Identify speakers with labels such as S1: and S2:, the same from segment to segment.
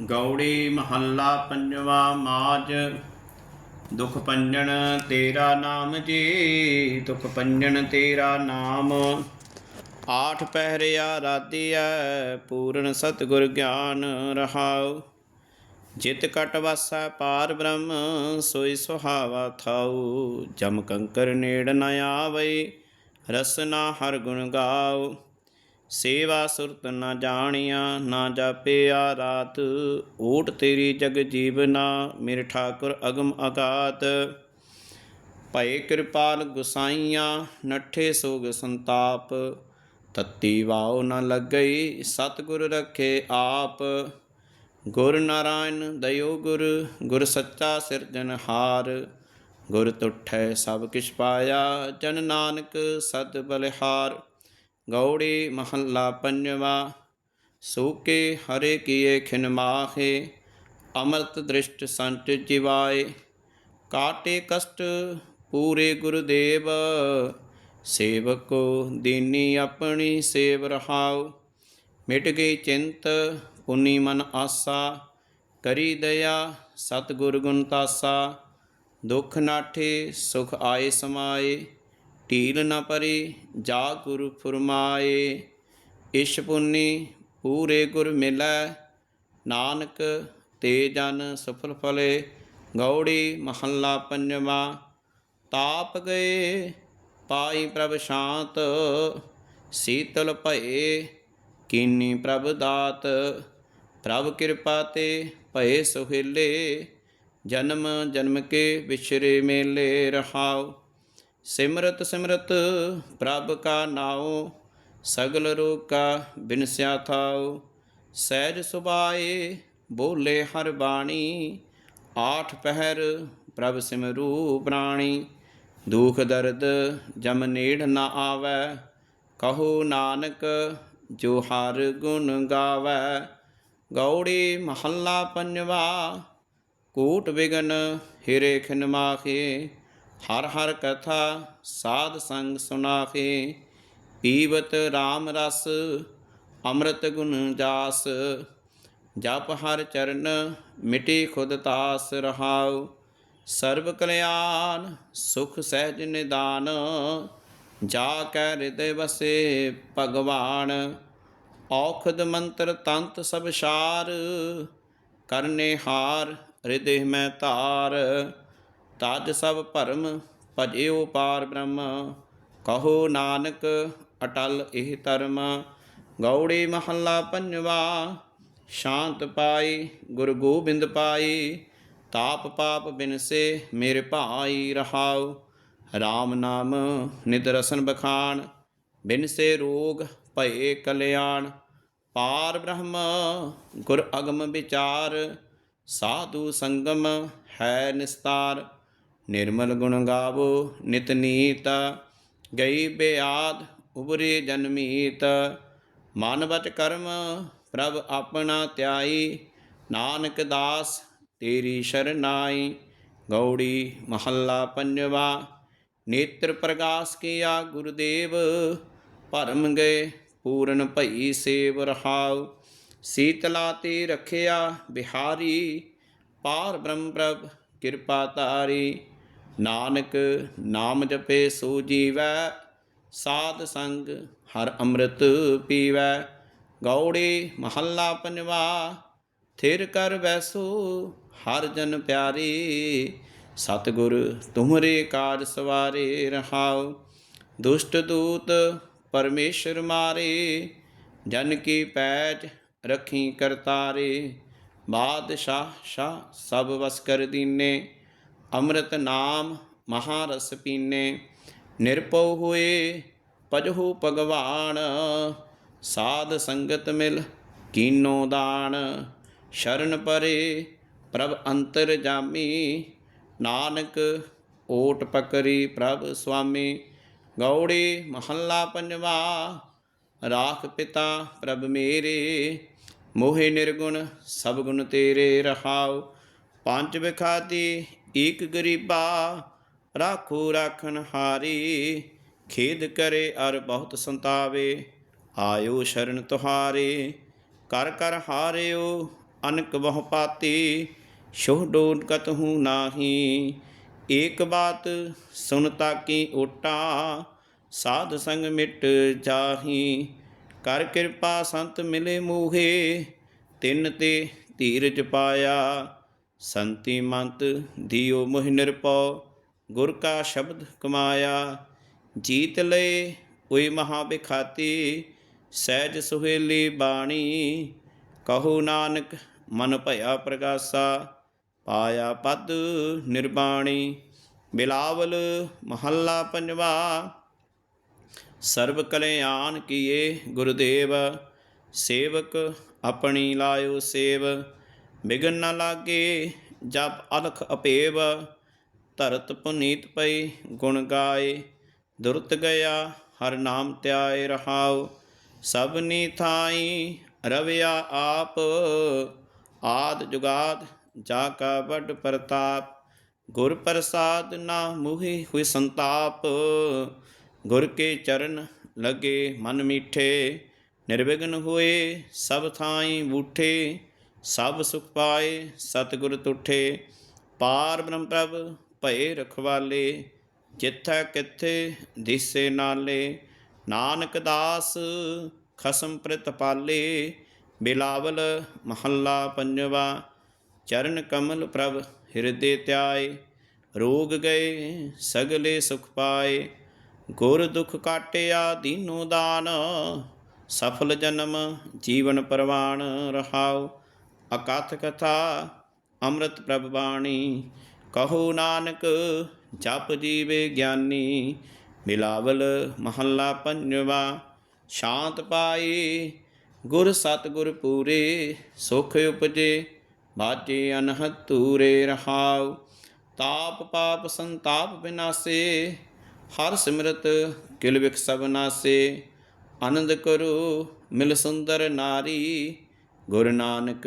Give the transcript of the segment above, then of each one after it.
S1: ਗੌੜੀ ਮਹੱਲਾ ਪੰਜਵਾ ਮਾਜ। ਦੁਖ ਪੰਜਨ ਤੇਰਾ ਨਾਮ ਜੀ, ਦੁਖ ਪੰਜਨ ਤੇਰਾ ਨਾਮ। ਆਠ ਪਹਿਰਿਆ ਰਾਧਿਐ ਪੂਰਨ ਸਤਿਗੁਰ ਗਿਆਨ ਰਹਾਉ। ਜਿਤ ਕਟ ਵਾਸੈ ਪਾਰ ਬ੍ਰਹਮ, ਸੋਈ ਸੁਹਾਵਾ ਥਾਉ। ਜਮ ਕੰਕਰ ਨੇੜ ਨ ਆਵਈ ਰਸਨਾ ਹਰ ਗੁਣ ਗਾਉ। ਸੇਵਾ ਸੁਰਤ ਨਾ ਜਾਣੀਆਂ, ਨਾ ਜਾਪਿਆ ਰਾਤ। ਓਟ ਤੇਰੀ ਜਗ ਜੀਵਨਾ ਮੇਰੇ ਠਾਕੁਰ ਅਗਮ ਅਗਾਤ। ਭਏ ਕਿਰਪਾਲ ਗੁਸਾਈਆਂ, ਨੱਠੇ ਸੋਗ ਸੰਤਾਪ। ਤਤੀ ਵਾਉ ਨ ਲੱਗਈ, ਸਤਿਗੁਰ ਰਖੇ ਆਪ। ਗੁਰ ਨਾਰਾਇਣ ਦਇਓ ਗੁਰ ਗੁਰ ਸੱਚਾ ਸਿਰਜਨਹਾਰ ਗੁਰ ਤੁਠੈ ਸਭ ਕਿਛ ਪਾਇਆ, ਜਨ ਨਾਨਕ ਸਤ ਬਲਿਹਾਰ। ਗੌੜੀ ਮਹੱਲਾ ਪੰਜਵਾ ਸੂਕੇ ਹਰੇ ਕੀਏ ਖਿਨ ਮਾਹੇ ਅਮਰਤ ਦ੍ਰਿਸ਼ਟ ਸੰਤ ਜਿਵਾਏ ਕਾਟੇ ਕਸ਼ਟ ਪੂਰੇ ਗੁਰਦੇਵ ਸੇਵਕੋ ਦੀਨੀ ਆਪਣੀ ਸੇਵ ਰਹਾਉ ਮਿਟ ਗਈ ਚਿੰਤ ਪੁਨੀ ਮਨ ਆਸਾ ਕਰੀ ਦਇਆ ਸਤਿਗੁਰ ਗੁਣ ਤਾਸਾ ਦੁਖ ਨਾਠੇ ਸੁਖ ਆਏ ਸਮਾਏ ਢੀਲ ਨਾ ਪਰੀ ਜਾ ਗੁਰ ਫੁਰਮਾਏ, ਇਸ਼ ਪੁੰਨੀ ਪੂਰੇ ਗੁਰ ਮਿਲੈ, ਨਾਨਕ ਤੇ ਜਨ ਸਫਲ ਫਲੇ, ਗੌੜੀ ਮਹੱਲਾ ਪੰਜਵਾ, ਤਾਪ ਗਏ ਪਾਈ ਪ੍ਰਭ ਸ਼ਾਂਤ, ਸੀਤਲ ਭਏ ਕੀਨੀ ਪ੍ਰਭ ਦਾਤ, ਪ੍ਰਭ ਕਿਰਪਾ ਤੇ ਭਏ ਸੁਹੇਲੇ, ਜਨਮ ਜਨਮ ਕੇ ਵਿਛਰੇ ਮੇਲੇ ਰਹਾਓ ਸਿਮਰਤ ਸਿਮਰਤ ਪ੍ਰਭ ਕਾ ਨਾਉ, ਸਗਲ ਰੋਗ ਕਾ ਬਿਨਸਿਆ ਥਾਉ। ਸਹਿਜ ਸੁਭਾਏ ਬੋਲੇ ਹਰ ਬਾਣੀ, ਆਠ ਪਹਿਰ ਪ੍ਰਭ ਸਿਮਰੂ ਪ੍ਰਾਣੀ ਦੁਖ ਦਰਦ ਜਮ ਨੇੜ ਨਾ ਆਵੈ, ਕਹੋ ਨਾਨਕ ਜੋ ਹਰ ਗੁਣ ਗਾਵੈ। ਗੌੜੀ ਮਹੱਲਾ ਪੰਜਵਾ, ਕੂਟ ਬਿਗਨ ਹਿਰੇ ਖਿਨ ਮਾਖੇ। ਹਰ ਹਰ ਕਥਾ ਸਾਧ ਸੰਗ ਸੁਨਾਖੇ, ਪੀਵਤ RAM ਰਸ, ਅੰਮ੍ਰਿਤ ਗੁਣ ਜਾਸ। ਜਪ ਹਰ ਚਰਨ, ਮਿਟੀ ਖੁਦ ਤਾਸ ਰਹਾਉ। ਸਰਬ ਕਲਿਆਣ, ਸੁਖ ਸਹਿਜ ਨਿਦਾਨ। ਜਾ ਕੈ ਹਿਰਦੇ ਵਸੇ ਭਗਵਾਨ। ਔਖਦ ਮੰਤਰ ਤੰਤ ਸਭ ਸਾਰ ਕਰਨੇ ਹਾਰ ਹਿਰਦੇ ਮੈਂ ਧਾਰ। ਤਜ ਸਭ ਭਰਮ ਭਜਿਓ ਪਾਰ ਬ੍ਰਹਮ, ਕਹੋ ਨਾਨਕ ਅਟਲ ਇਹ ਧਰਮ। ਗੌੜੀ ਮਹੱਲਾ ਪੰਜਵਾ, ਸ਼ਾਂਤ ਪਾਈ, ਗੁਰ ਗੋਬਿੰਦ ਪਾਈ, ਤਾਪ ਪਾਪ ਬਿਨਸੇ ਮੇਰੇ ਭਾਈ ਰਹਾਉ। RAM ਨਾਮ ਨਿਤ ਰਸਨ ਬਖਾਨ ਬਿਨਸੇ ਰੋਗ ਭਏ ਕਲਿਆਣ। ਪਾਰ ਬ੍ਰਹਮ, ਗੁਰ ਅਗਮ ਵਿਚਾਰ, ਸਾਧੂ ਸੰਗਮ ਹੈ ਨਿਸਤਾਰ। ਨਿਰਮਲ ਗੁਣ ਗਾਵੋ, ਨਿਤ ਨੀਤ, ਗਈ ਬਿਆਦ ਉਬਰੇ ਜਨਮੀਤ ਮਨ ਵਚ ਕਰਮ ਪ੍ਰਭ ਆਪਣਾ ਧਿਆਈ ਨਾਨਕ ਦਾਸ ਤੇਰੀ ਸ਼ਰਨਾਈ। ਗੌੜੀ ਮਹੱਲਾ ਪੰਜਵਾ, ਨੇਤਰ ਪ੍ਰਕਾਸ਼ ਕੀਆ ਗੁਰਦੇਵ, ਭਰਮ ਗਏ ਪੂਰਨ ਭਈ ਸੇਵ ਰਹਾਉ। ਸੀਤਲਾ ਤੇ ਰਖਿਆ ਬਿਹਾਰੀ, ਪਾਰ ਬ੍ਰਹਮ ਪ੍ਰਭ ਕਿਰਪਾ ਤਾਰੀ ਨਾਨਕ ਨਾਮ ਜਪੇ ਸੋ ਜੀਵੈ, ਸਾਧ ਸੰਗ ਹਰ ਅੰਮ੍ਰਿਤ ਪੀਵੈ। ਗੌੜੀ ਮਹੱਲਾ ਪੰਜਵਾ, ਥਿਰ ਕਰ ਵੈਸੋ ਹਰ ਜਨ ਪਿਆਰੇ। ਸਤਿਗੁਰ ਤੁਮਰੇ ਕਾਜ ਸਵਾਰੇ ਰਹਾਉ, ਦੁਸ਼ਟ ਦੂਤ ਪਰਮੇਸ਼ਰ ਮਾਰੇ। ਜਨ ਕੀ ਪੈਜ ਰਖੀ ਕਰਤਾਰੇ, ਬਾਦਸ਼ਾਹ ਸ਼ਾਹ ਸਭ ਵਸ ਕਰ ਦੀਨੇ। ਅੰਮ੍ਰਿਤ ਨਾਮ ਮਹਾਰਸ ਪੀਨੇ, ਨਿਰਭਉ ਹੋਏ ਭਜਹੁ ਭਗਵਾਨ, ਸਾਧ ਸੰਗਤ ਮਿਲ ਕੀਨੋ ਦਾਨ। ਸ਼ਰਨ ਪਰੇ ਪ੍ਰਭ ਅੰਤਰ ਜਾਮੀ, ਨਾਨਕ ਓਟ ਪਕਰੀ ਪ੍ਰਭ ਸੁਆਮੀ। ਗੌੜੀ ਮਹੱਲਾ ਪੰਜਵਾ, ਰਾਖ ਪਿਤਾ ਪ੍ਰਭ ਮੇਰੇ, ਮੋਹਿ ਨਿਰਗੁਣ ਸਭ ਗੁਣ ਤੇਰੇ ਰਹਾਉ। ਪੰਜ ਵਿਖਾਤੀ ਏਕ ਗਰੀਬਾ ਰਾਖੋ ਰਾਖਨ ਹਾਰੀ, ਖੇਦ ਕਰੇ ਅਰ ਬਹੁਤ ਸੰਤਾਵੇ, ਆਇਓ ਸ਼ਰਨ ਤੁਹਾਰੇ, ਕਰ ਕਰ ਹਾਰਿਓ ਅਨਕ ਬਹੁ ਪਾਤੀ ਸ਼ੋਹ ਡੋਟ ਕਤਹੂ ਨਾਹੀ, ਏਕ ਬਾਤ ਸੁਨਤਾ ਕੀ ਓਟਾ, ਸਾਧ ਸੰਗ ਮਿਟ ਜਾਹੀ, ਕਰ ਕਿਰਪਾ ਸੰਤ ਮਿਲੇ ਮੂਹੇ, ਤਿੰਨ ਤੇ ਧੀਰਜ ਪਾਇਆ ਸੰਤੀ ਮੰਤ ਦਿਓ ਮੋਹਿ ਨਿਰਪਉ ਗੁਰ ਕਾ ਸ਼ਬਦ ਕਮਾਇਆ, ਜੀਤ ਲਏ ਹੋਈ ਮਹਾ ਬਿਖਾਤੀ, ਸਹਿਜ ਸੁਹੇਲੀ ਬਾਣੀ, ਕਹੋ ਨਾਨਕ ਮਨ ਭਇਆ ਪ੍ਰਗਾਸਾ, ਪਾਇਆ ਪਦ ਨਿਰਬਾਣੀ, ਬਿਲਾਵਲ ਮਹੱਲਾ ਪੰਜਵਾ। ਸਰਬ ਕਲਿਆਣ ਕੀਏ ਗੁਰਦੇਵ, ਸੇਵਕ ਆਪਣੀ ਲਾਇਓ ਸੇਵ ਬਿਗਨ ਨਾ ਲਾਗੇ, ਜਪ ਅਲਖ ਅਪੇਵ, ਧਰਤ ਪੁਨੀਤ ਪਈ ਗੁਣ ਗਾਏ। ਦੁਰਤ ਗਿਆ, ਹਰ ਨਾਮ ਧਿਆਏ ਰਹਾਉ। ਸਭਨੀ ਥਾਈ ਰਵਿਆ ਆਪ, ਆਦ ਜੁਗਾਦ ਜਾ ਕਾ ਵੱਡ ਪ੍ਰਤਾਪ। ਗੁਰ ਪ੍ਰਸਾਦ ਨਾ ਮੁਹੀ ਹੋਈ ਸੰਤਾਪ। ਗੁਰ ਕੇ ਚਰਨ ਲਗੇ ਮਨ ਮੀਠੇ। ਨਿਰਵਿਘਨ ਹੋਏ ਸਭ ਥਾਈ ਬੂਠੇ। ਸਭ ਸੁਖ ਪਾਏ, ਸਤਿਗੁਰ ਤੁਠੇ, ਪਾਰ ਬ੍ਰਹਮ ਪ੍ਰਭ, ਭਏ ਰਖਵਾਲੇ, ਜਿੱਥੈ ਕਿੱਥੇ ਦਿਸੇ ਨਾਲੇ, ਨਾਨਕ ਦਾਸ ਖਸਮ ਪ੍ਰਤਪਾਲੇ ਬਿਲਾਵਲ ਮਹੱਲਾ ਪੰਜਵਾ, ਚਰਨ ਕਮਲ ਪ੍ਰਭ ਹਿਰਦੇ ਧਿਆਏ ਰੋਗ ਗਏ, ਸਗਲੇ ਸੁਖ ਪਾਏ, ਗੁਰ ਦੁਖ ਕਾਟਿਆ ਦੀਨੋ ਦਾਨ, ਸਫਲ ਜਨਮ ਜੀਵਨ ਪਰਵਾਨ ਰਹਾਓ ਅਕਥ ਕਥਾ ਅੰਮ੍ਰਿਤ ਪ੍ਰਭ ਬਾਣੀ। ਕਹੋ ਨਾਨਕ, ਜਪ ਜੀਵੇ ਗਿਆਨੀ, ਮਿਲਾਵਲ ਮਹੱਲਾ ਪੰਜਵਾ। ਸ਼ਾਂਤ ਪਾਈ ਗੁਰ ਸਤਿਗੁਰ ਪੂਰੇ, ਸੁਖ ਉਪਜੇ ਬਾਜੇ ਅਨਹਦ ਤੂਰੇ ਰਹਾਉ। ਤਾਪ ਪਾਪ ਸੰਤਾਪ ਬਿਨਾਸੇ, ਹਰ ਸਿਮਰਤ ਕਿਲ ਵਿਖ ਸਭ ਨਾਸੇ। ਆਨੰਦ ਕਰੋ ਮਿਲ ਸੁੰਦਰ ਨਾਰੀ, ਗੁਰੂ ਨਾਨਕ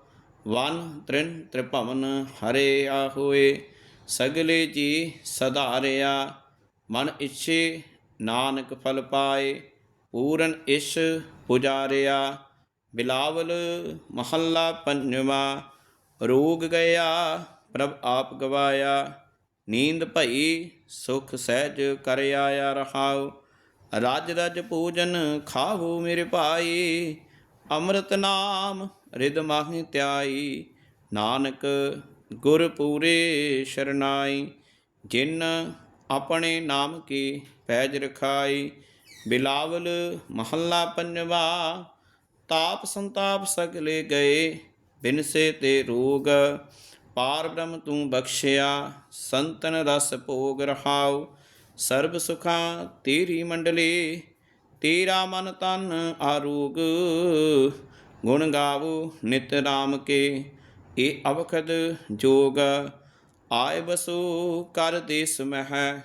S1: ਵਨ ਤ੍ਰਿਨ ਤ੍ਰਿਭਵਨ ਹਰੇ ਆ ਹੋਏ ਸਗਲੇ ਜੀ ਸਧਾਰਿਆ, ਮਨ ਇੱਛੇ ਨਾਨਕ ਫਲ ਪਾਏ, ਪੂਰਨ ਇਸ਼ ਪੁਜਾਰਿਆ, ਬਿਲਾਵਲ ਮਹੱਲਾ ਪੰਜਵਾ, ਰੋਗ ਗਿਆ, ਪ੍ਰਭ ਆਪ ਗਵਾਇਆ, ਨੀਂਦ ਭਈ ਸੁਖ ਸਹਿਜ ਕਰ ਆਇਆ ਰਹਾਉ, ਰਾਜ ਰਜ ਪੂਜਨ ਖਾਵੋ ਮੇਰੇ ਭਾਈ, ਅੰਮ੍ਰਿਤ ਨਾਮ ਰਿਦ ਮਾਹਿ ਧਿਆਈ ਨਾਨਕ ਗੁਰ ਪੂਰੇ ਸ਼ਰਨਾਈ, ਜਿਨ ਆਪਣੇ ਨਾਮ ਕੀ ਪੈਜ ਰਖਾਈ, ਬਿਲਾਵਲ ਮਹੱਲਾ ਪੰਜਵਾ, ਤਾਪ ਸੰਤਾਪ ਸਗਲੇ ਗਏ, ਬਿਨਸੇ ਤੇ ਰੋਗ, ਪਾਰ ਬ੍ਰਹਮ ਤੂੰ ਬਖਸ਼ਿਆ, ਸੰਤਨ ਰਸ ਭੋਗ ਰਹਾਉ, ਸਰਬ ਸੁਖਾਂ ਤੇਰੀ ਮੰਡਲੀ, ਤੇਰਾ ਮਨ ਤਨ ਆਰੋਗ। ਗੁਣ ਗਾਵੋ ਨਿਤ ਰਾਮ ਕੇ, ਇਹ ਅਵਖਦ ਜੋਗ ਆਏ ਬਸੋ ਕਰ ਦੇਸ ਮਹਿ,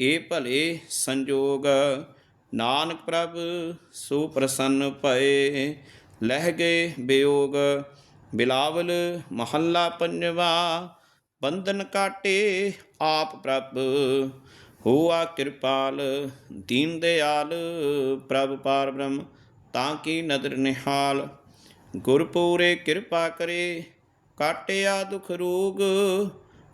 S1: ਇਹ ਭਲੇ ਸੰਜੋਗ। ਨਾਨਕ ਪ੍ਰਭ, ਸੋ ਪ੍ਰਸੰਨ ਭਏ, ਲਹਿ ਗਏ ਬਿਯੋਗ ਬਿਲਾਵਲ ਮਹੱਲਾ ਪੰਜਵਾ, ਬੰਧਨ ਕਾਟੇ ਆਪ ਪ੍ਰਭ। ਹੋਆ ਕਿਰਪਾਲ, ਦੀਨ ਦਿਆਲ, ਪ੍ਰਭ ਪਾਰ ਬ੍ਰਹਮ, ਤਾਂ ਕੀ ਨਦਰ ਨਿਹਾਲ। ਗੁਰਪੂਰੇ ਕਿਰਪਾ ਕਰੇ, ਕਾਟਿਆ ਦੁਖ ਰੋਗ,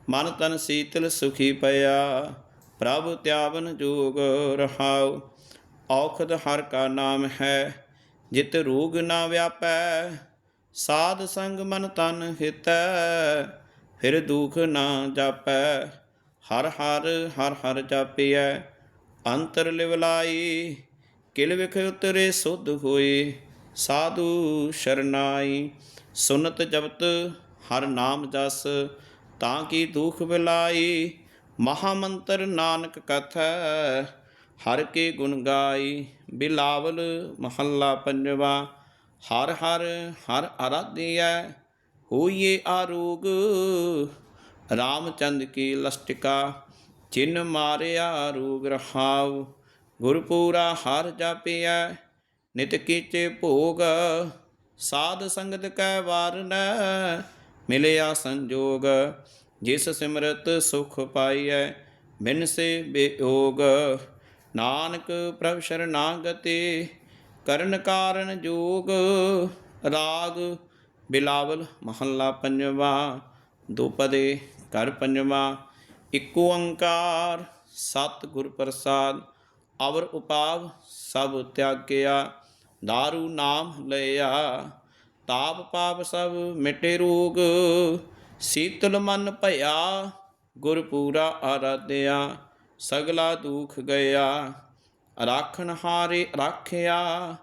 S1: ਮਨ ਤਨ ਸੀਤਲ ਸੁਖੀ ਪਿਆ। ਪ੍ਰਭ ਤਿਆਵਨ ਜੋਗ ਰਹਾਉ, ਔਖਦ ਹਰ ਕਾ ਨਾਮ ਹੈ, ਜਿਤ ਰੋਗ ਨਾ ਵਿਆਪੈ। ਸਾਧ ਸੰਗ ਮਨ ਤਨ ਹਿਤੈ, ਫਿਰ ਦੁਖ ਨਾ ਜਾਪੈ। ਹਰ ਹਰ ਹਰ ਹਰ ਜਾਪਿਐ, ਅੰਤਰ ਲਿਵਲਾਈ, ਕਿਲ ਵਿਖ ਉਤਰੇ ਸੁਧ ਹੋਏ। ਸਾਧੂ ਸ਼ਰਨਾਈ, ਸੁਨਤ ਜਪਤ ਹਰ ਨਾਮ ਜਸ, ਤਾਂ ਕੀ ਦੁਖ ਬਿਲਾਈ? ਮਹਾ ਮੰਤਰ ਨਾਨਕ ਕਥੈ, ਹਰ ਕੇ ਗੁਣ ਗਾਈ। ਬਿਲਾਵਲ ਮਹੱਲਾ ਪੰਜਵਾ, ਹਰ ਹਰ ਹਰ ਆਰਾਧਿਐ ਹੋਈਏ ਆਰੋਗ। ਰਾਮਚੰਦ ਕੀ ਲਸਟਿਕਾ, ਚਿਨ ਮਾਰਿਆ ਰੋਗ ਰਹਾਉ। ਗੁਰਪੂਰਾ ਹਰ ਜਾਪਿਆ ਨਿਤ ਕੀਚੇ ਭੋਗ, ਸਾਧ ਸੰਗਤ ਕੈ ਵਾਰਨ ਮਿਲਿਆ ਸੰਜੋਗ, ਜਿਸ ਸਿਮਰਤ ਸੁਖ ਪਾਈਐ, ਬਿਨ ਸੇ ਬੇਯੋਗ ਨਾਨਕ ਪ੍ਰਭ ਸ਼ਰਨਾਗਤੇ, ਕਰਨ ਕਾਰਨ ਜੋਗ। ਰਾਗ ਬਿਲਾਵਲ ਮਹੱਲਾ ਪੰਜਵਾ, ਦੁਪਦੇ ਕਰ ਪੰਜਵਾ। ਇਕ ਓੰਕਾਰ ਸਤ ਗੁਰ ਪ੍ਰਸਾਦ ਅਵਰ ਉਪਾਵ ਸਭ ਤਿਆਗਿਆ, ਦਾਰੂ ਨਾਮ ਲਿਆ ਤਾਪ ਪਾਪ ਸਭ ਮਿਟੇ ਰੋਗ, ਸੀਤਲ ਮਨ ਭਇਆ, ਗੁਰ ਪੂਰਾ ਆਰਾਧਿਆ, ਸਗਲਾ ਦੁਖ ਗਿਆ। ਰਾਖਣ ਹਾਰੇ ਰਾਖਿਆ,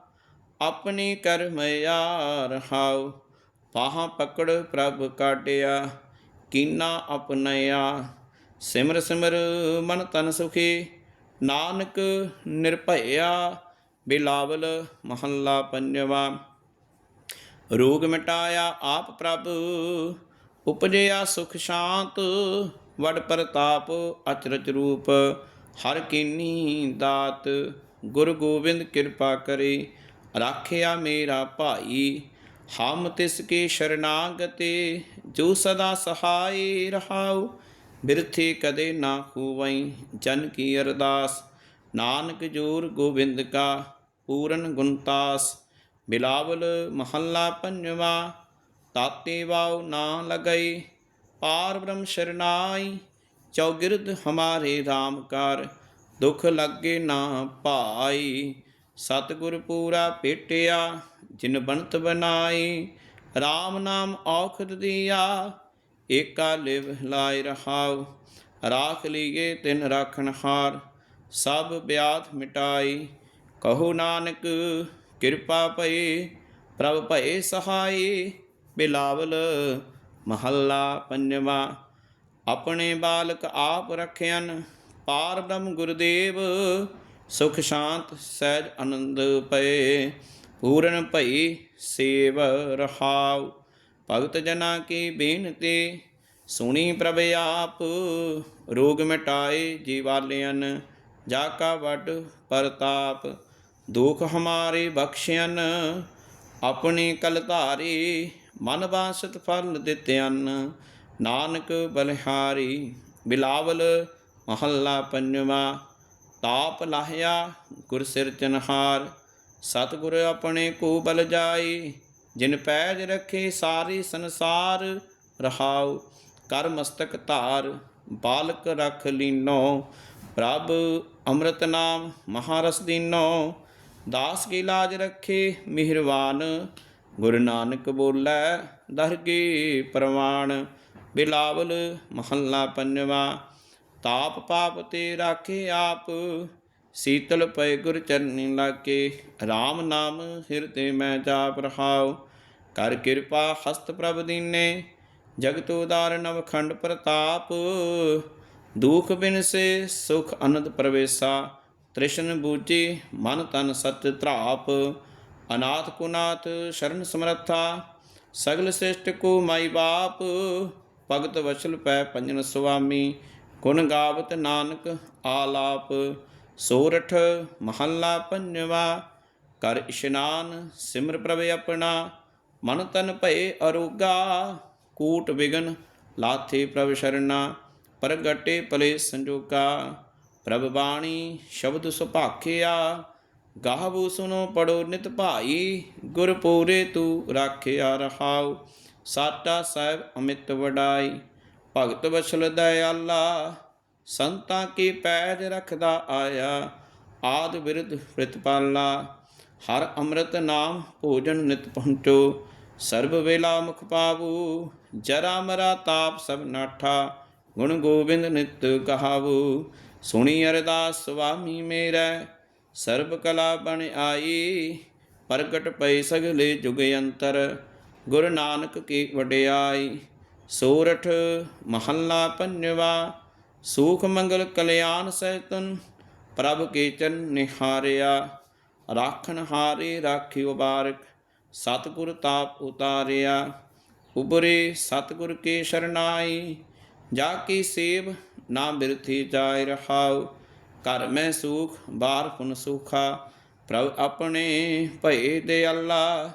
S1: ਆਪਣੀ ਕਰਮਿਆ ਰਹਾਉ ਪਾਹਾਂ ਪਕੜ ਪ੍ਰਭ ਕਾਟਿਆ ਕੀਨਾ ਆਪਣਿਆ ਸਿਮਰ ਸਿਮਰ ਮਨ ਤਨ ਸੁਖੀ ਨਾਨਕ ਨਿਰਭਇਆ ਬਿਲਾਵਲ ਮਹੱਲਾ ਪੰਜਵਾ। ਰੋਗ ਮਿਟਾਇਆ ਆਪ ਪ੍ਰਭ, ਉਪਜਿਆ ਸੁਖ ਸ਼ਾਂਤ, ਵਡ ਪ੍ਰਤਾਪ ਅਚਰਜ ਰੂਪ। ਹਰ ਕੀਨੀ ਦਾਤ, ਗੁਰ ਗੋਬਿੰਦ ਕਿਰਪਾ ਕਰੇ, ਰਾਖਿਆ ਮੇਰਾ ਭਾਈ। ਹਮ ਤਿਸ ਕੇ ਸ਼ਰਨਾਗਤੇ, ਜੋ ਸਦਾ ਸਹਾਈ ਰਹਾਉ। ਬਿਰਥੇ ਕਦੇ ਨਾ ਖੂਵਈ, ਜਨ ਕੀ ਅਰਦਾਸ। ਨਾਨਕ ਜੋਰ ਗੋਬਿੰਦ ਕਾ, ਪੂਰਨ ਗੁਣਤਾਸ ਬਿਲਾਵਲ ਮਹੱਲਾ ਪੰਜਵਾ, ਤਾਤੇ ਵਾਉ ਨਾ ਲਗਈ। ਪਾਰ ਬ੍ਰਹਮ ਸ਼ਰਨਾਈ, ਚੌਗਿਰਦ ਹਮਾਰੇ RAM ਕਰ। ਦੁਖ ਲੱਗੇ ਨਾ ਭਾਈ, ਸਤਿਗੁਰ ਪੂਰਾ ਭੇਟਿਆ ਜਿਨ ਬੰਤ ਬਨਾਈ RAM ਨਾਮ ਔਖਦ ਦੀਆ ਏਕਾ ਲਿਵ ਲਾਇ ਰਹਾਉ, ਰਾਖ ਲੀਏ ਤਿਨ ਰਾਖਣ ਹਾਰ, ਸਭ ਬਿਆਤ ਮਿਟਾਈ, ਕਹੋ ਨਾਨਕ ਕਿਰਪਾ ਭਈ ਪ੍ਰਭ ਭਏ ਸਹਾਈ, ਬਿਲਾਵਲ ਮਹੱਲਾ ਪੰਜਵਾ, ਆਪਣੇ ਬਾਲਕ ਆਪ ਰਖਿਆਨ ਪਾਰ ਬ੍ਰਹਮ ਗੁਰਦੇਵ, ਸੁਖ ਸ਼ਾਂਤ ਸਹਿਜ ਆਨੰਦ ਪਏ ਪੂਰਨ ਭਈ ਸੇਵ ਰਹਾਉ। ਭਗਤ ਜਨਾ ਕੀ ਬੇਨਤੀ? ਸੁਣੀ ਪ੍ਰਭ ਆਪ, ਰੋਗ ਮਿਟਾਏ ਜੀਵਾਲਿਆਂ ਜਾ ਕਾ ਵੱਡ ਪਰਤਾਪ। ਦੁਖ ਹਮਾਰੇ ਬਖਸ਼ਿਆਨ ਆਪਣੀ ਕਲ ਧਾਰੀ ਮਨ ਬਾਸਤ ਫਲ ਦਿੱਤਿਆਨ ਨਾਨਕ ਬਲਿਹਾਰੀ, ਬਿਲਾਵਲ ਮਹੱਲਾ ਪੰਜਵਾ। ਤਾਪ ਲਾਹਿਆ ਗੁਰ ਸਿਰਜਨਹਾਰ ਸਤਿਗੁਰ ਆਪਣੇ ਕੋ ਬਲ ਜਾਈ ਜਿਨ ਪੈਜ ਰਖੇ ਸਾਰੇ ਸੰਸਾਰ ਰਹਾਉ, ਕਰ ਮਸਤਕ ਧਾਰ, ਬਾਲਕ ਰਖ ਲੀਨੋ। ਪ੍ਰਭ ਅੰਮ੍ਰਿਤ ਨਾਮ ਮਹਾਰਸ ਦੀਨੋ। ਦਾਸ ਕੀ ਲਾਜ ਰੱਖੇ ਮਿਹਰਵਾਨ, ਗੁਰੂ ਨਾਨਕ ਬੋਲੇ ਦਰਗੇ ਪ੍ਰਵਾਨ। ਬਿਲਾਵਲ ਮਹੱਲਾ ਪੰਜਵਾ ਤਾਪ ਪਾਪ ਤੇ ਰਾਖੇ ਆਪ ਸੀਤਲ ਪਏ ਗੁਰ ਚਰਨੀ ਲਾਗੇ RAM ਨਾਮ ਹਿਰਦੇ ਮੈਂ ਜਾਪ ਰਹਾਉ ਕਰ ਕਿਰਪਾ ਹਸਤ ਪ੍ਰਭ ਦੀਨੇ, ਜਗਤ ਉਦਾਰ ਨਵ ਖੰਡ ਪ੍ਰਤਾਪ। ਦੁਖ ਬਿਨ ਸੇ ਸੁਖ ਅਨੰਦ ਪ੍ਰਵੇਸਾ, ਤ੍ਰਿਸ਼ਨ ਬੂਝੀ ਮਨ ਤਨ ਸਤ ਧਰਾਪ। ਅਨਾਥ ਕੁਨਾਥ ਸ਼ਰਨ ਸਮਰੱਥਾ, ਸਗਲ ਸ੍ਰਿਸ਼ਟ ਕੋ ਮਾਈ ਬਾਪ। ਭਗਤ ਵਸਲ ਪੈ ਪੰਜਨ ਸੁਆਮੀ, ਗੁਣ ਗਾਵਤ ਨਾਨਕ ਆਲਾਪ। ਸੋਰਠ ਮਹੱਲਾ ਪੰਜਵਾ, ਕਰ ਇਸ਼ਨਾਨ ਸਿਮਰ ਪ੍ਰਭ ਆਪਣਾ, ਮਨ ਤਨ ਭਏ ਅਰੋਗਾ, ਕੂਟ ਵਿਗਨ ਲਾਥੇ ਪ੍ਰਭ ਸ਼ਰਨਾ, ਪ੍ਰਗਟੇ ਭਲੇ ਸੰਜੋਗਾ, ਪ੍ਰਭ ਬਾਣੀ ਸ਼ਬਦ ਸੁਭਾਖਿਆ ਗਾਹਬੂ ਸੁਨੋ ਪੜੋ ਨਿਤ ਭਾਈ ਗੁਰ ਪੂਰੇ ਤੂੰ ਰਾਖਿਆ ਰਹਾਉ ਸਾਟਾ ਸਾਹਿਬ ਅਮਿਤ ਵਡਾਈ, ਭਗਤ ਵਸਲ ਦਇਆਲਾ ਸੰਤਾਂ ਕੀ ਪੈਜ ਰਖਦਾ ਆਇਆ? ਆਦ ਬਿਰਧ ਪ੍ਰਿਤਪਾਲਾ ਹਰ ਅੰਮ੍ਰਿਤ ਨਾਮ ਭੋਜਨ ਨਿਤ ਪਹੁੰਚੋ, ਸਰਬ ਵੇਲਾ ਮੁਖ ਪਾਵੂ, ਜਰਾ ਮਰਾ ਤਾਪ ਸਭ ਨਾਠਾ, ਗੁਣ ਗੋਬਿੰਦ ਨਿਤ ਕਹਾਵੂ, ਸੁਣੀ ਅਰਦਾਸ ਸੁਆਮੀ ਮੇਰਾ, ਸਰਬ ਕਲਾ ਬਣ ਆਈ, ਪ੍ਰਗਟ ਪਈ ਸਗਲੇ ਜੁਗ ਅੰਤਰ, ਗੁਰੂ ਨਾਨਕ ਕੀ ਵਡਿਆਈ, ਸੋਰਠ ਮਹੱਲਾ ਪੰਜਵਾ ਸੂਖ ਮੰਗਲ ਕਲਿਆਣ ਸਹਿਤਨ, ਪ੍ਰਭ ਕੇਚਨ ਨਿਹਾਰਿਆ, ਰਾਖਣ ਹਾਰੇ ਰਾਖਿਓ ਬਾਰਕ, ਸਤਿਗੁਰ ਤਾਪ ਉਤਾਰਿਆ। ਉਬਰੇ ਸਤਿਗੁਰ ਕੇ ਸ਼ਰਨਾਈ, ਜਾ ਕੀ ਸੇਵ ਨਾ ਬਿਰਥੀ ਜਾਇ ਰਹਾਉ। ਘਰ ਮੈਂ ਸੁਖ, ਬਾਰ ਪੁਨ ਸੁਖਾ, ਪ੍ਰਭ ਆਪਣੇ ਭਏ ਦੇ ਅੱਲਾ।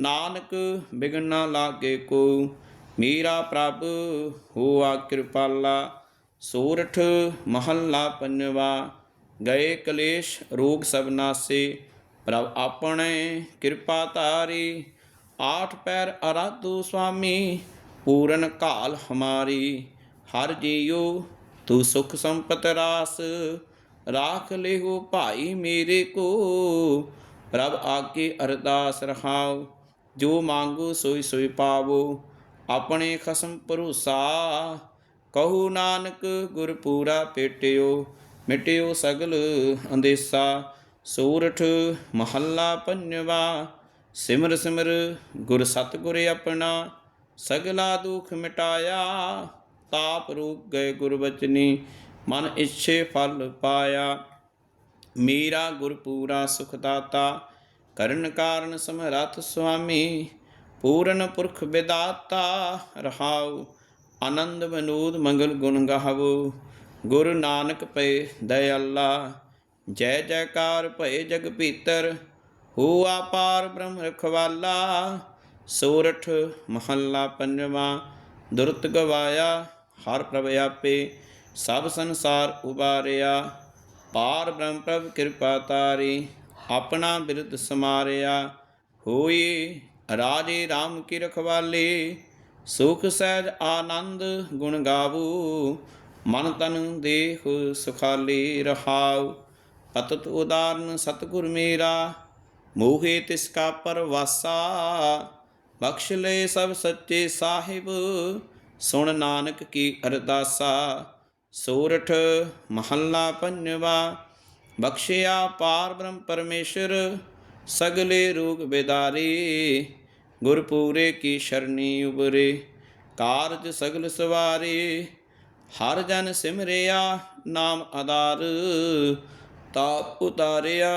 S1: ਨਾਨਕ ਬਿਗਨ ਨਾ ਲਾਗੇ ਕੋ, ਮੀਰਾ ਪ੍ਰਭ ਹੋਆ ਕਿਰਪਾਲਾ। ਸੂਰਠ ਮਹੱਲਾ ਪੰਜਵਾ, ਗਏ ਕਲੇਸ਼ ਰੋਗ ਸਭ ਨਾਸੇ, ਪ੍ਰਭ ਆਪਣੇ ਕਿਰਪਾ ਤਾਰੀ ਆਠ ਪੈਰ ਅਰਾਧੂ ਸੁਆਮੀ, ਪੂਰਨ ਕਾਲ ਹਮਾਰੀ, ਹਰ ਜੀਉ ਤੂੰ ਸੁਖ ਸੰਪਤ ਰਾਸ, ਰਾਖ ਲਿਓ ਭਾਈ ਮੇਰੇ ਕੋ, ਪ੍ਰਭ ਆਗੇ ਅਰਦਾਸ ਰਹਾਉ ਜੋ ਮੰਗੋ ਸੋਈ ਸੋਈ ਪਾਵੋ, ਆਪਣੇ ਖਸਮ ਭਰੋਸਾ ਕਹੂ ਨਾਨਕ ਗੁਰ ਪੂਰਾ ਪੇਟਿਓ, ਮਿਟਿਓ ਸਗਲ ਅੰਦੇਸਾ। ਸੂਰਠ ਮਹੱਲਾ ਪੰਜਵਾ, ਸਿਮਰ ਸਿਮਰ ਗੁਰ ਸਤਿਗੁਰ ਆਪਣਾ। ਸਗਲਾ ਦੁਖ ਮਿਟਾਇਆ, ਤਾਪ ਰੂਪ ਗਏ ਗੁਰ ਬਚਨੀ ਮਨ ਇੱਛੇ ਫਲ ਪਾਇਆ। ਮੀਰਾ ਗੁਰ ਪੂਰਾ ਸੁਖ ਦਾਤਾ, ਕਰਨ ਕਾਰਨ ਸਮਰੱਥ ਸੁਆਮੀ। ਪੂਰਨ ਪੁਰਖ ਵਿਦਾਤਾ ਰਹਾਉ ਆਨੰਦ ਮਨੂਦ ਮੰਗਲ ਗੁਣ ਗਾਵੋ, ਗੁਰੂ ਨਾਨਕ ਪਏ ਦਇਆਲਾ, ਜੈ ਜੈਕਾਰ ਭਏ ਜਗ ਭੀਤਰ ਹੋ ਆਪਾਰ ਬ੍ਰਹਮ ਰਖਵਾਲਾ, ਸੋਰਠ ਮਹੱਲਾ ਪੰਜਵਾ, ਦੁਰਤ ਗਵਾਇਆ, ਹਰ ਪ੍ਰਭ ਆਪੇ, ਸਭ ਸੰਸਾਰ ਉਬਾਰਿਆ, ਪਾਰ ਬ੍ਰਹਮ ਪ੍ਰਭ ਕਿਰਪਾ ਤਾਰੀ, ਆਪਣਾ ਬਿਰਧ ਸਮਾਰਿਆ, ਹੋਈ ਰਾਜੇ RAM ਕੀ ਰਖਵਾਲੇ ਸੁਖ ਸਹਿਜ ਆਨੰਦ ਗੁਣ ਗਾਵੂ, ਮਨ ਤਨ ਦੇਹ ਸੁਖਾਲੀ ਰਹਾਉ। ਪਤਤ ਉਦਾਰਨ ਸਤਿਗੁਰ ਮੇਰਾ, ਮੋਹੇ ਤਿਸ ਕਾ ਪਰਵਾਸਾ। ਬਖਸ਼ ਲੈ ਸਭ ਸੱਚੇ ਸਾਹਿਬ, ਸੁਣ ਨਾਨਕ ਕੀ ਅਰਦਾਸਾ। ਸੋਰਠ ਮਹੱਲਾ ਪੰਜਵਾ, ਬਖਸ਼ਿਆ ਪਾਰ ਬ੍ਰਹਮ ਪਰਮੇਸ਼ਰ, ਸਗਲੇ ਰੋਗ ਬਿਦਾਰੀ। ਗੁਰਪੂਰੇ ਕੀ ਸ਼ਰਨੀ ਉਬਰੇ, ਕਾਰਜ ਸਗਲ ਸਵਾਰੇ, ਹਰ ਜਨ ਸਿਮਰਿਆ ਨਾਮ ਆਧਾਰ। ਤਾਪ ਉਤਾਰਿਆ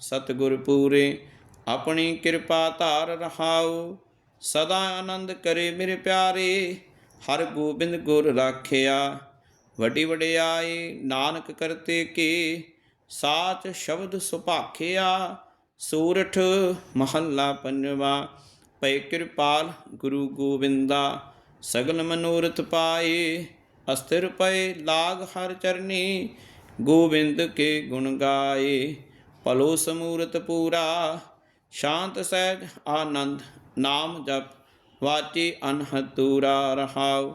S1: ਸਤਿਗੁਰ ਪੂਰੇ ਆਪਣੀ ਕਿਰਪਾ ਧਾਰ ਰਹਾਉ, ਸਦਾ ਆਨੰਦ ਕਰੇ ਮੇਰੇ ਪਿਆਰੇ, ਹਰ ਗੋਬਿੰਦ ਗੁਰ ਰਾਖਿਆ। ਵਡੀ ਵਡਿਆਈ ਨਾਨਕ ਕਰਤੇ ਕੀ, ਸਾਚ ਸ਼ਬਦ ਸੁਭਾਖਿਆ, ਸੂਰਠ ਮਹੱਲਾ ਪੰਜਵਾ। ਪੈ ਕਿਰਪਾਲ ਗੁਰੂ ਗੋਬਿੰਦਾ, ਸਗਲ ਮਨੋਰਥ ਪਾਏ। ਅਸਥਿਰ ਪਏ ਲਾਗ ਹਰ ਚਰਨੀ, ਗੋਬਿੰਦ ਕੇ ਗੁਣ ਗਾਏ। ਭਲੋ ਸਮੂਰਤ ਪੂਰਾ, ਸ਼ਾਂਤ ਸਹਿਜ ਆਨੰਦ, ਨਾਮ ਜਪ, ਵਾਚੀ ਅਨਹਤੂਰਾ ਰਹਾਉ।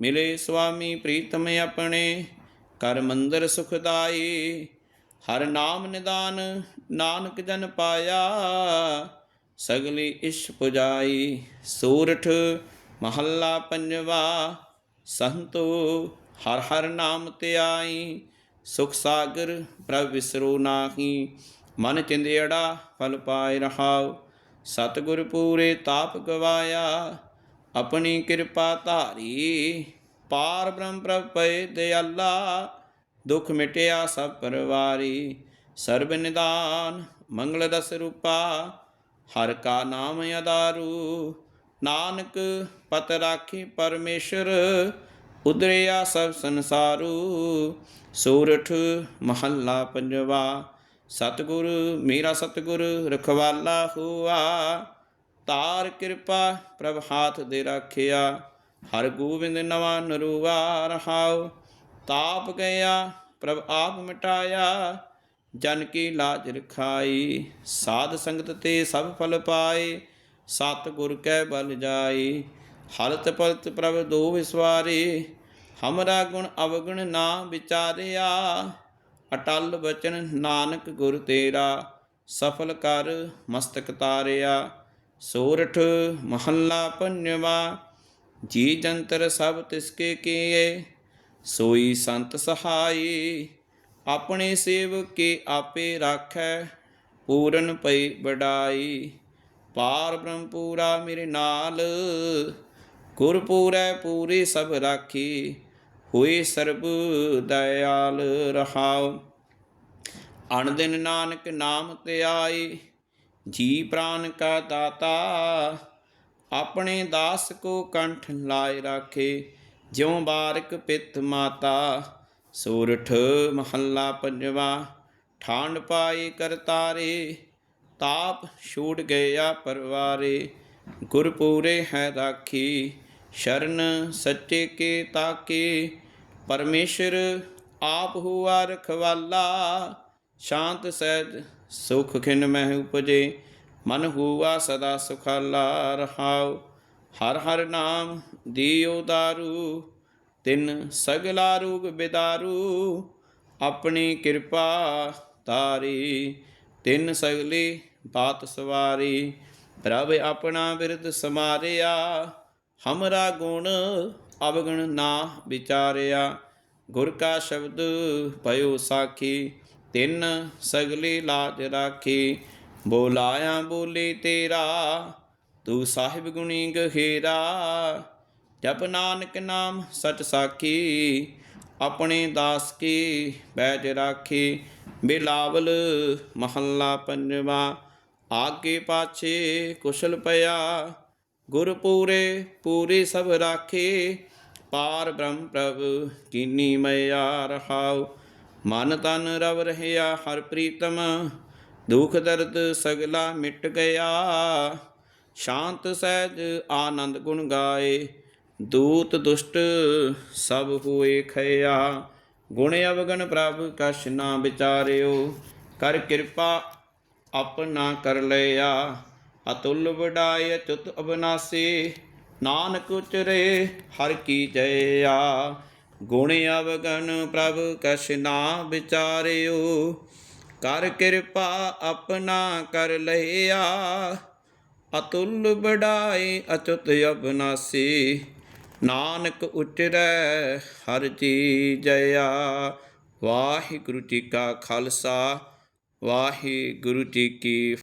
S1: ਮਿਲੇ ਸੁਆਮੀ ਪ੍ਰੀਤਮ ਆਪਣੇ, ਕਰ ਮੰਦਰ ਸੁਖਦਾਈ ਹਰ ਨਾਮ ਨਿਦਾਨ, ਨਾਨਕ ਜਨ ਪਾਇਆ। ਸਗਲੀ ਇਸ਼ ਪੁਜਾਈ, ਸੂਰਠ ਮਹੱਲਾ ਪੰਜਵਾ, ਸੰਤੋ ਹਰ ਹਰ ਨਾਮ ਧਿਆਈ ਸੁਖ ਸਾਗਰ ਪ੍ਰਭ ਵਿਸਰੋ ਨਾਹੀ, ਮਨ ਚਿੰਦਿਆੜਾ ਫਲ ਪਾਇ ਰਹਾਉ, ਸਤਿਗੁਰ ਪੂਰੇ ਤਾਪ ਗਵਾਇਆ, ਆਪਣੀ ਕਿਰਪਾ ਧਾਰੀ, ਪਾਰ ਬ੍ਰਹਮ ਪ੍ਰਭ ਪਏ ਦਿਆਲਾ, ਦੁਖ ਮਿਟਿਆ ਸਭ ਪਰਵਾਰੀ, ਸਰਬ ਨਿਦਾਨ ਮੰਗਲ ਦਸ ਰੂਪਾ ਹਰ ਕਾ ਨਾਮ ਅਦਾਰੂ, ਨਾਨਕ ਪਤ ਰਾਖੀ ਪਰਮੇਸ਼ਰ, ਉਦਰਿਆ ਸਭ ਸੰਸਾਰੂ, ਸੂਰਠ ਮਹੱਲਾ ਪੰਜਵਾ, ਸਤਿਗੁਰ ਮੇਰਾ ਸਤਿਗੁਰ ਰਖਵਾਲਾ ਹੁਆ, ਤਾਰ ਕਿਰਪਾ ਪ੍ਰਭ ਹਾਥ ਦੇ ਰਾਖਿਆ, ਹਰ ਗੋਬਿੰਦ ਨਵਾ ਨਰੂਆ ਰਹਾਉ, ਤਾਪ ਗਿਆ ਪ੍ਰਭ ਆਪ ਮਿਟਾਇਆ ਜਨ ਕੀ ਲਾਜ ਰਖਾਈ, ਸਾਧ ਸੰਗਤ ਤੇ ਸਭ ਫਲ ਪਾਏ, ਸਤ ਗੁਰ ਕੈ ਬਲ ਜਾਈ ਹਲਤ ਪਲਤ ਪ੍ਰਭ ਦੋ ਵਿਸਵਾਰੇ, ਹਮਰਾ ਗੁਣ ਅਵਗੁਣ ਨਾ ਵਿਚਾਰਿਆ, ਅਟਲ ਬਚਨ ਨਾਨਕ ਗੁਰ ਤੇਰਾ, ਸਫਲ ਕਰ ਮਸਤਕ ਤਾਰਿਆ, ਸੋਰਠ ਮਹੱਲਾ ਪੰਜਵਾ, ਜੀ ਜੰਤਰ ਸਭ ਤਿਸਕੇ ਕੀਏ, ਸੋਈ ਸੰਤ ਸਹਾਈ ਆਪਣੇ ਸੇਵ ਕੇ ਆਪੇ ਰਾਖੈ, ਪੂਰਨ ਪਈ ਵਡਾਈ। ਪਾਰ ਬ੍ਰਹਮ ਪੂਰਾ ਮੇਰੇ ਨਾਲ, ਗੁਰ ਪੂਰੈ ਪੂਰੀ ਸਭ ਰਾਖੀ। ਹੋਏ ਸਰਬ ਦਇਆਲ ਰਹਾਉ। ਅਣ ਦਿਨ ਨਾਨਕ ਨਾਮ ਧਿਆਈ ਜੀ ਪ੍ਰਾਨ ਕਾ ਦਾਤਾ। ਆਪਣੇ ਦਾਸ ਕੋ ਕੰਠ ਲਾਇ ਰਾਖੇ, ਜਿਉ ਬਾਰਕ ਪਿਤ ਮਾਤਾ। ਸੂਰਠ ਮਹੱਲਾ ਪੰਜਵਾ ਠਾਂਡ ਪਾਏ ਕਰਤਾਰੇ ਤਾਪ ਛੂਟ ਗਿਆ ਪਰਵਾਰੇ, ਗੁਰਪੂਰੇ ਹੈ ਰਾਖੀ, ਸ਼ਰਨ ਸੱਚੇ ਕੇ ਤਾਕੇ, ਪਰਮੇਸ਼ਰ ਆਪ ਹੁਆ ਰਖਵਾਲਾ, ਸ਼ਾਂਤ ਸਹਿਜ ਸੁਖ ਖਿਨ ਮਹਿ ਉਪਜੇ, ਮਨ ਹੁਆ ਸਦਾ ਸੁਖਾਲਾ ਰਹਾਉ, ਹਰ ਹਰ ਨਾਮ ਦਿਓ ਦਾਰੂ ਤਿਨ ਸਗਲਾ ਰੂਗ ਬਿਦਾਰੂ, ਆਪਣੀ ਕਿਰਪਾ ਤਾਰੀ ਤਿੰਨ ਸਗਲੀ ਬਾਤ ਸਵਾਰੀ, ਪ੍ਰਭ ਆਪਣਾ ਬਿਰਦ ਸਮਾਰਿਆ। ਹਮਰਾ ਗੁਣ ਅਵਗਣ ਨਾ ਵਿਚਾਰਿਆ। ਗੁਰ ਕਾ ਸ਼ਬਦ ਭਇਓ ਸਾਖੀ, ਤਿੰਨ ਸਗਲੀ ਲਾਜ ਰਾਖੀ। ਬੋਲਾਇਆ ਬੋਲੇ ਤੇਰਾ, ਤੂੰ ਸਾਹਿਬ ਗੁਣੀ ਗਹਿਰਾ। ਜਪ ਨਾਨਕ ਨਾਮ ਸਚ ਸਾਖੀ, ਆਪਣੇ ਦਾਸ ਕੀ ਬੈਜ ਰਾਖੀ। ਬਿਲਾਵਲ ਮਹੱਲਾ ਪੰਜਵਾ, ਆਗੇ ਪਾਛੇ ਕੁਸ਼ਲ ਪਿਆ। ਗੁਰ ਪੂਰੇ ਪੂਰੇ ਸਭ ਰਾਖੇ, ਪਾਰ ਬ੍ਰਹਮ ਪ੍ਰਭ ਕੀਨੀ ਮਇਆ ਰਹਾਉ। ਮਨ ਤਨ ਰਵ ਰਹਿਆ ਹਰ ਪ੍ਰੀਤਮ, ਦੁਖ ਦਰਦ ਸਗਲਾ ਮਿਟ ਗਿਆ। ਸ਼ਾਂਤ ਸਹਿਜ ਆਨੰਦ ਗੁਣ ਗਾਏ ਦੂਤ ਦੁਸ਼ਟ ਸਭ ਹੋਏ ਖਿਆ ਗੁਣ ਅਵਗਣ ਪ੍ਰਭ ਕਛ ਨਾ ਵਿਚਾਰਿਓ। ਕਰ ਕਿਰਪਾ ਆਪਣਾ ਕਰ ਲਿਆ। ਅਤੁਲ ਵਡਾਇ ਅਚੁੱਤ ਅਬਨਾਸੀ। ਨਾਨਕ ਉਚਰੇ, ਹਰ ਕੀ ਜਇਆ। ਗੁਣ ਅਵਗਣ ਪ੍ਰਭ ਕਛ ਨਾ ਵਿਚਾਰਿਓ। ਕਰ ਕਿਰਪਾ ਆਪਣਾ ਕਰ ਲਿਆ। ਅਤੁਲ ਬੜਾਈ ਅਚੁਤ ਅਬਨਾਸੀ। ਨਾਨਕ ਉਚਰੈ ਹਰ ਜੀ ਜਇਆ। ਵਾਹਿਗੁਰੂ ਜੀ ਕਾ ਖਾਲਸਾ ਵਾਹਿਗੁਰੂ ਜੀ ਕੀ